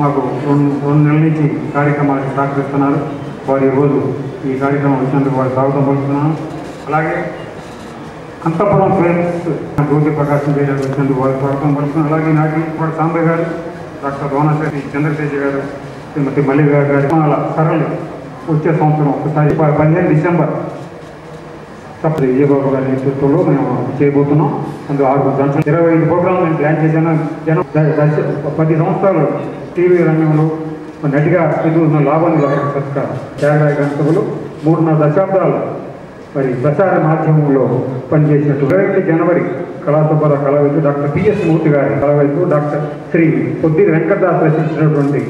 మాకు రెండు రెండు నెలల నుంచి కార్యక్రమాలకు సహకరిస్తున్నారు. వారు ఈరోజు ఈ కార్యక్రమం వచ్చినందుకు వారు స్వాగతం పలుకుతున్నాను. అలాగే అంతపురం ఫ్రెండ్స్ జ్యోతి ప్రకాశం చేయడానికి వచ్చినందుకు వారు స్వాగతం పలుకుతున్నాను. అలాగే నాటి కూడా సాంబయ్య గారు డాక్టర్ రోనాశెట్టి చంద్రశేఖర్ గారు శ్రీమతి మల్లిక గారు వాళ్ళ సరళి వచ్చే సంవత్సరం ఒకసారి పదిహేను డిసెంబర్ విజయబాబు గారి నేతృత్వంలో మేము చేయబోతున్నాం. అందులో ఆరు గంటలు ఇరవై ఐదు ప్రోగ్రాం నేను ప్లాన్ చేశాను. జనం దశ- పది సంవత్సరాలు టీవీ రంగంలో నటిగా ఎదుగుతున్న లాభాన్ని సత్కారం త్యాగరాయ గంటలు మూడున్నర దశాబ్దాలు మరి ప్రసార మాధ్యమంలో పనిచేసినట్టు ఇరవై ఒకటి జనవరి కళాసభల కళావిధు డాక్టర్ పిఎస్ మూర్తి గారి కళావిధు డాక్టర్ శ్రీ పొద్ది వెంకటదాస్ రచించినటువంటి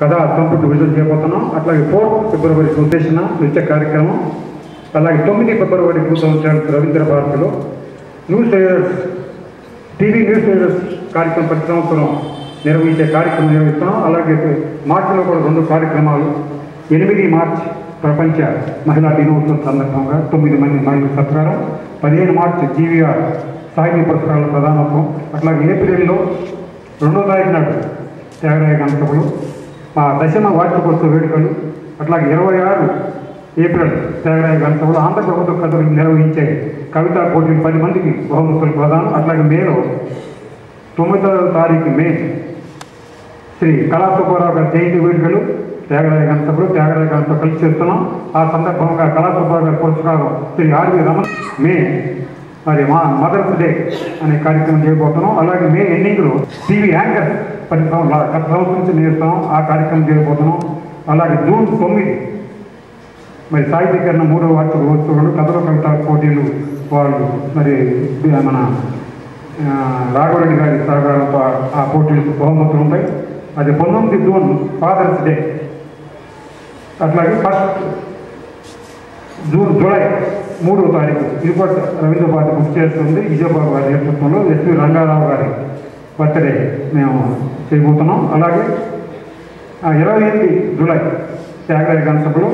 కథ సంపుటి విడుదల చేయబోతున్నాం. అట్లాగే ఫోర్త్ ఫిబ్రవరి ఉద్దేశన నృత్య కార్యక్రమం అలాగే తొమ్మిది ఫిబ్రవరి టూ సంవత్సరాలు రవీంద్ర భారతిలో news readers TV news readers కార్యక్రమం ప్రతి సంవత్సరం నిర్వహించే కార్యక్రమం నిర్వహిస్తాం అలాగే మార్చిలో కూడా రెండు కార్యక్రమాలు ఎనిమిది మార్చ్ ప్రపంచ మహిళా దినోత్సవం సందర్భంగా తొమ్మిది మంది మహిళల సత్కారం పదిహేను మార్చి జీవీఆర్ సాహిత్య పురస్కారాల ప్రధానత్వం అట్లాగే ఏప్రిల్లో రెండో తారీఖు నాడు త్యాగరాయ గణసభలు మా దశమ వార్షికోత్సవ వేడుకలు అట్లాగే ఇరవై ఆరు ఏప్రిల్ త్యాగరాయ గణసభలు ఆంధ్ర ప్రభుత్వ కథలు నిర్వహించే కవితా పోటీలు పది మందికి బహుమతులు ప్రదానం. అట్లాగే మేలో తొమ్మిదవ తారీఖు మే శ్రీ కళా గారి జయంతి వేడుకలు త్యాగరాయ గణసభలు త్యాగరాయ గణతో కలిసి చేస్తున్నాం. ఆ సందర్భంగా కళా గారి పురస్కారం శ్రీ ఆర్వి రమణ్ మే మరి మా మదర్స్ డే అనే కార్యక్రమం చేయబోతున్నాం. అలాగే మే ఎండింగ్లో టీవీ యాంకర్ పది సంవత్సరాలు గత సంవత్సరం నుంచి నేర్చున్నాం ఆ కార్యక్రమం చేయబోతున్నాం. అలాగే జూన్ తొమ్మిది మరి సాహిత్యకరణ మూడవ వార్త వస్తువులు కథల కవిత పోటీలు వాళ్ళు మరి మన రాఘవరెడ్డి గారి సహకారంతో ఆ- పోటీలు పోటీలకు బహుమతులు ఉంటాయి. అది పంతొమ్మిది జూన్ ఫాదర్స్ డే. అట్లాగే ఫస్ట్ జూన్ జూలై మూడవ తారీఖు తిరుపతి కూడా రవీంద్ర భారతి బుక్ చేస్తుంది. విజయబాబు గారి నేతృత్వంలో ఎస్వి రంగారావు గారి బర్త్డే మేము చేయబోతున్నాం. అలాగే ఆ, ఇరవై ఎనిమిది జూలై త్యాగరాయ గణసభలో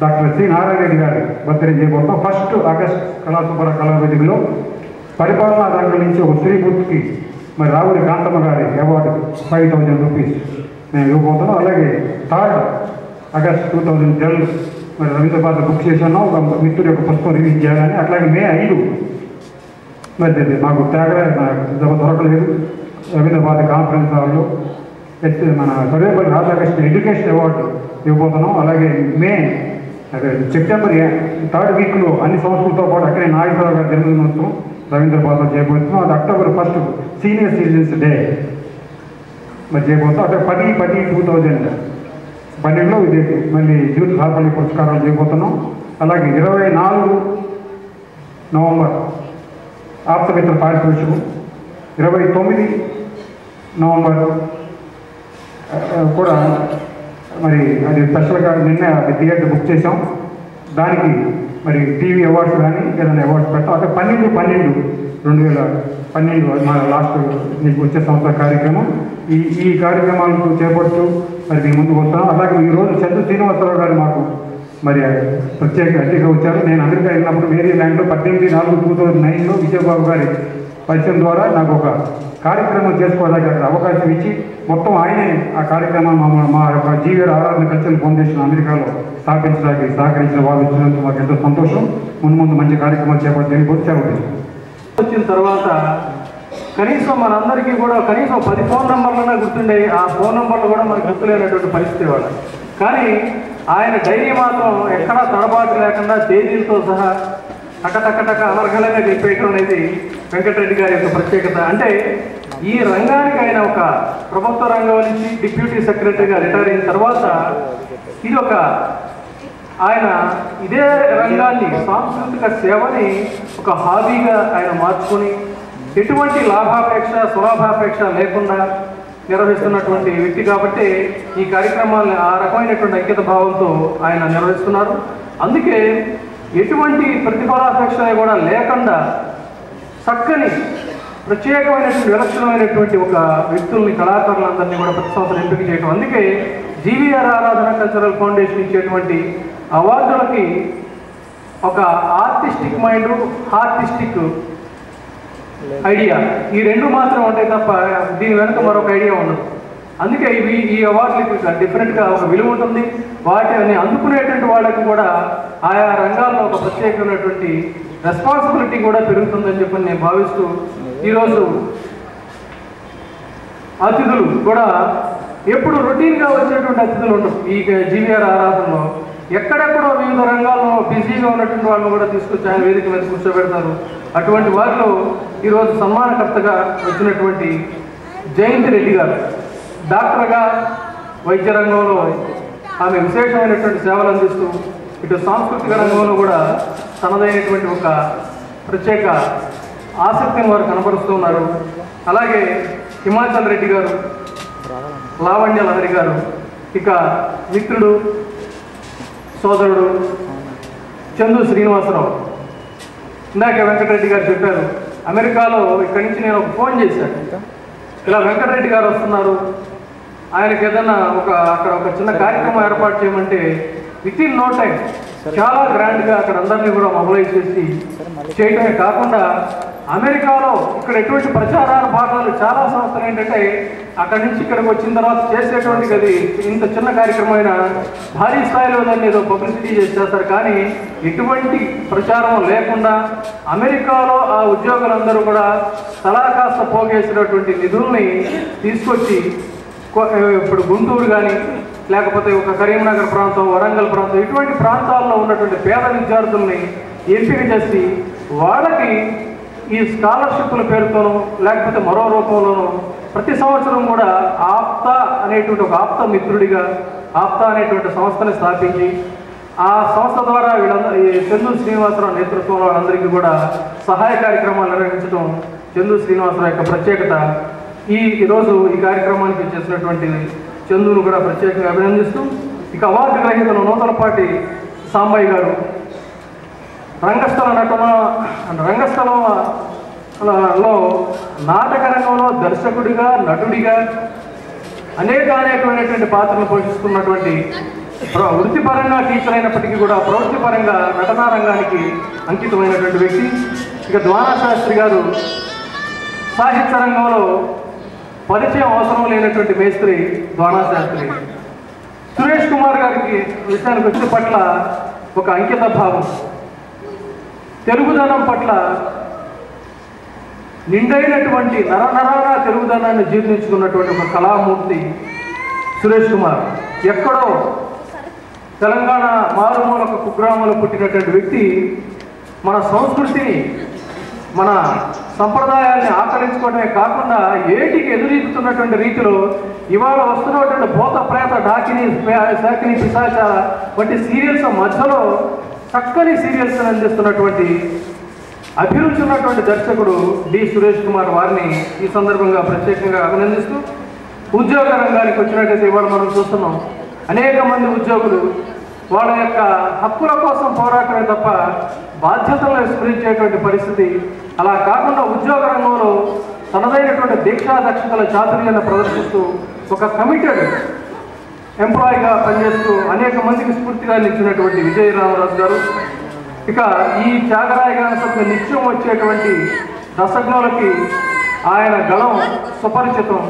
డాక్టర్ సి నారాయణ రెడ్డి గారి బర్త్డే చేయబోతున్నాం ఫస్ట్ ఆగస్ట్ కళాసుబ్బర కళావేదికలో పరిపాలనా రంగం నుంచి ఒక స్త్రీమూర్తికి మరి రావుడి కాంతమ్మ గారి అవార్డు ఫైవ్ థౌజండ్ రూపీస్ మేము ఇవ్వబోతున్నాం. అలాగే third August two thousand twelve మరి రవీంద్రబాద్ బుక్ చేశాను. ఒక మిత్రుడు యొక్క పుస్తకం రిలీజ్ చేయాలని. అట్లాగే మే ఐదు మరి మాకు త్యాగరాయ నాకు దొరకలేదు. రవీంద్రబాద్ కాన్ఫరెన్స్ హాల్లో మన సర్వేపల్లి రాధాకృష్ణ ఎడ్యుకేషన్ అవార్డు ఇవ్వబోతున్నాం. అలాగే మే అదే సెప్టెంబర్ థర్డ్ వీక్లో అన్ని సంవత్సరాలతో పాటు అక్కడే నాగేశ్వరరావు గారి జన్మదినోత్సవం రవీంద్ర భారతి చేయబోతున్నాం అది October first senior citizens day. మరి చేయబోతాం అక్కడ పది పది టూ థౌజండ్ పన్నెండులో ఇది మళ్ళీ జూన్ సాఫల్య పురస్కారాలు చేయబోతున్నాం అలాగే ఇరవై నాలుగు నవంబర్ ఆప్తమిత్ర పారితోషికం ఇరవై తొమ్మిది నవంబర్ కూడా మరి అది స్పెషల్గా నిన్న అది థియేటర్ బుక్ చేసాం దానికి మరి టీవీ అవార్డ్స్ కానీ ఏదైనా అవార్డ్స్ పెడతాం. అదే పన్నెండు పన్నెండు రెండు వేల పన్నెండు మా లాస్ట్ మీకు వచ్చే సంవత్సర కార్యక్రమం. ఈ ఈ కార్యక్రమాలను చేపడుతూ మరి మీ ముందుకు వస్తాను అలాగే ఈరోజు చంద్ర శ్రీనివాసరావు గారు మాకు మరి ప్రత్యేక అతిథిగా వచ్చారు. నేను అమెరికా వెళ్ళినప్పుడు మేరీ ల్యాండ్లో పద్దెనిమిది నాలుగు టూ థౌజండ్ నైన్లో విజయబాబు గారి పరిచయం ద్వారా నాకు ఒక కార్యక్రమం చేసుకోవడానికి అక్కడ అవకాశం ఇచ్చి మొత్తం ఆయనే ఆ కార్యక్రమం మా యొక్క జీవీఆర్ ఆరాధన కల్చర్ ఫౌండేషన్ అమెరికాలో స్థాపించడానికి సహకరించిన వాళ్ళు ఇచ్చినందుకు మాకు ఎంతో సంతోషం. ముందు ముందు మంచి కార్యక్రమాలు చేపట్టడానికి కూడా వచ్చిన తర్వాత కనీసం మనందరికీ కూడా కనీసం పది ఫోన్ నంబర్లన్నా గుర్తుండే ఆ ఫోన్ నంబర్లు కూడా మనకు గుర్తులేనటువంటి పరిస్థితి వాళ్ళ కానీ ఆయన డైరీ మాత్రం ఎక్కడా తడబాటు లేకుండా తేదీలతో సహా టకటకటక అనర్గళంగా నిలిపేయటం అనేది వెంకటరెడ్డి గారి యొక్క ప్రత్యేకత. అంటే ఈ రంగానికి ఆయన ఒక ప్రభుత్వ రంగం నుంచి డిప్యూటీ సెక్రటరీగా రిటైర్ అయిన తర్వాత ఇది ఒక ఆయన ఇదే రంగాన్ని సాంస్కృతిక సేవని ఒక హాబీగా ఆయన మార్చుకొని ఎటువంటి లాభాపేక్ష స్వలాభాపేక్ష లేకుండా నిర్వహిస్తున్నటువంటి వ్యక్తి కాబట్టి ఈ కార్యక్రమాలను ఆ రకమైనటువంటి అంకిత భావంతో ఆయన నిర్వహిస్తున్నారు. అందుకే ఎటువంటి ప్రతిఫలాపేక్ష కూడా లేకుండా చక్కని ప్రత్యేకమైనటువంటి విలక్షణమైనటువంటి ఒక వ్యక్తుల్ని కళాకారులందరినీ కూడా ప్రతి సంవత్సరం ఎంపిక చేయడం అందుకే జీవీఆర్ ఆరాధన కల్చరల్ ఫౌండేషన్ ఇచ్చేటువంటి అవార్డులకి ఒక ఆర్టిస్టిక్ మైండ్ ఆర్టిస్టిక్ ఐడియా. ఈ రెండు మాత్రం ఉంటాయి తప్ప దీని వెనుక మరొక ఐడియా ఉండదు. అందుకే ఇవి ఈ అవార్డులకి డిఫరెంట్గా ఒక విలువ ఉంటుంది. వాటిని అందుకునేటువంటి వాళ్ళకి కూడా ఆయా రంగాల్లో ఒక ప్రత్యేకమైనటువంటి రెస్పాన్సిబిలిటీ కూడా పెరుగుతుందని చెప్పి నేను భావిస్తూ ఈరోజు అతిథులు కూడా ఎప్పుడు రొటీన్గా వచ్చేటువంటి అతిథులు ఉండవు ఈ జీవీఆర్ ఆరాధనలో ఎక్కడెక్కడో వివిధ రంగాల్లో బిజీగా ఉన్నటువంటి వాళ్ళని కూడా తీసుకొచ్చి ఆయన వేదిక మీద కూర్చోబెడతారు. అటువంటి వారిలో ఈరోజు సన్మానకర్తగా వచ్చినటువంటి జయంతి రెడ్డి గారు. డాక్టర్గా వైద్య రంగంలో ఆమె విశేషమైనటువంటి సేవలు అందిస్తూ ఇటు సాంస్కృతిక రంగంలో కూడా తనదైనటువంటి ఒక ప్రత్యేక ఆసక్తిని వారు కనబరుస్తూ ఉన్నారు. అలాగే హిమాచల్ రెడ్డి గారు లావణ్య లహరి గారు ఇక మిత్రుడు సోదరుడు చందు శ్రీనివాసరావు. ఇందాక వెంకటరెడ్డి గారు చెప్పారు అమెరికాలో ఇక్కడి నుంచి నేను ఒక ఫోన్ చేశాను. ఇలా వెంకటరెడ్డి గారు వస్తున్నారు. ఆయనకి ఏదైనా ఒక అక్కడ ఒక చిన్న కార్యక్రమం ఏర్పాటు చేయమంటే విత్ ఇన్ నో టైం చాలా గ్రాండ్గా అక్కడ అందరినీ కూడా మొబలైజ్ చేసి చేయడమే కాకుండా అమెరికాలో ఇక్కడ ఎటువంటి ప్రచారాల భాగాలు చాలా సంస్థలు ఏంటంటే అక్కడి నుంచి ఇక్కడికి వచ్చిన తర్వాత చేసేటువంటి అది ఇంత చిన్న కార్యక్రమం అయినా భారీ స్థాయిలో దాన్ని ఏదో పబ్లిసిటీ చేసేస్తారు. చేస్తారు కానీ ఎటువంటి ప్రచారం లేకుండా అమెరికాలో ఆ ఉద్యోగులందరూ కూడా తలా కాస్త పోగేసినటువంటి నిధుల్ని తీసుకొచ్చి ఇప్పుడు గుంటూరు కానీ లేకపోతే ఒక కరీంనగర్ ప్రాంతం వరంగల్ ప్రాంతం ఇటువంటి ప్రాంతాల్లో ఉన్నటువంటి పేద విద్యార్థుల్ని ఎంపిక చేసి వాళ్ళకి ఈ స్కాలర్షిప్ల పేరుతోనో లేకపోతే మరో రూపంలోనూ ప్రతి సంవత్సరం కూడా ఆప్తా అనేటువంటి ఒక ఆప్త మిత్రుడిగా ఆప్తా అనేటువంటి సంస్థని స్థాపించి ఆ సంస్థ ద్వారా వీళ్ళందరూ ఈ చందు శ్రీనివాసరావు నేతృత్వంలో వాళ్ళందరికీ కూడా సహాయ కార్యక్రమాలు నిర్వహించడం చందు శ్రీనివాసరావు యొక్క ప్రత్యేకత. ఈ ఈరోజు ఈ కార్యక్రమానికి చేసినటువంటి చందును కూడా ప్రత్యేకంగా అభినందిస్తూ ఇక అవార్డు గ్రహీతలు నూతలపాటి సాంబయ్య గారు రంగస్థల నటన రంగస్థలంలో నాటక రంగంలో దర్శకుడిగా నటుడిగా అనేక అనేకమైనటువంటి పాత్రలు పోషిస్తున్నటువంటి ప్ర- వృత్తిపరంగా టీచర్ అయినప్పటికీ కూడా ప్రవృత్తిపరంగా నటనా రంగానికి అంకితమైనటువంటి వ్యక్తి. ఇక ద్వారా శాస్త్రి గారు సాహిత్య రంగంలో పరిచయం అవసరం లేనటువంటి మేస్త్రి ద్వానా శాస్త్రి. సురేష్ కుమార్ గారికి విషయానికి వచ్చిన పట్ల ఒక అంకిత భావం. తెలుగుదనం పట్ల నిండైనటువంటి నరనరాగా తెలుగుదనాన్ని జీర్ణించుకున్నటువంటి ఒక కళామూర్తి సురేష్ కుమార్. ఎక్కడో తెలంగాణ మారుమూల కుగ్రామంలో పుట్టినటువంటి వ్యక్తి మన సంస్కృతిని మన సంప్రదాయాల్ని ఆకరించుకోవడమే కాకుండా ఏటికి ఎదురీస్తున్నటువంటి రీతిలో ఇవాళ వస్తున్నటువంటి భూత ప్రేత డాకిని శాకిని పిశాచ వంటి సీరియల్స్ మధ్యలో చక్కని సీరియల్స్ అందిస్తున్నటువంటి అభిరుచి ఉన్నటువంటి దర్శకుడు డి. సురేష్ కుమార్ వారిని ఈ సందర్భంగా ప్రత్యేకంగా అభినందిస్తూ ఉద్యోగ రంగానికి వచ్చినట్టయితే ఇవాళ మనం చూస్తున్నాం అనేక మంది ఉద్యోగులు వాళ్ళ యొక్క హక్కుల కోసం పోరాటమే తప్ప బాధ్యతలను విస్మరించేటువంటి పరిస్థితి. అలా కాకుండా ఉద్యోగ రంగంలో తనదైనటువంటి దీక్షా దక్షతల చాతుర్యాన్ని ప్రదర్శిస్తూ ఒక కమిటెడ్ ఎంప్లాయీగా పనిచేస్తూ అనేక మందికి స్ఫూర్తిగా నిలిచినటువంటి విజయ రామరాజు గారు. ఇక ఈ త్యాగరాయ గాన సభ నిత్యం వచ్చేటువంటి దశజ్ఞులకి ఆయన గళం సుపరిచితం.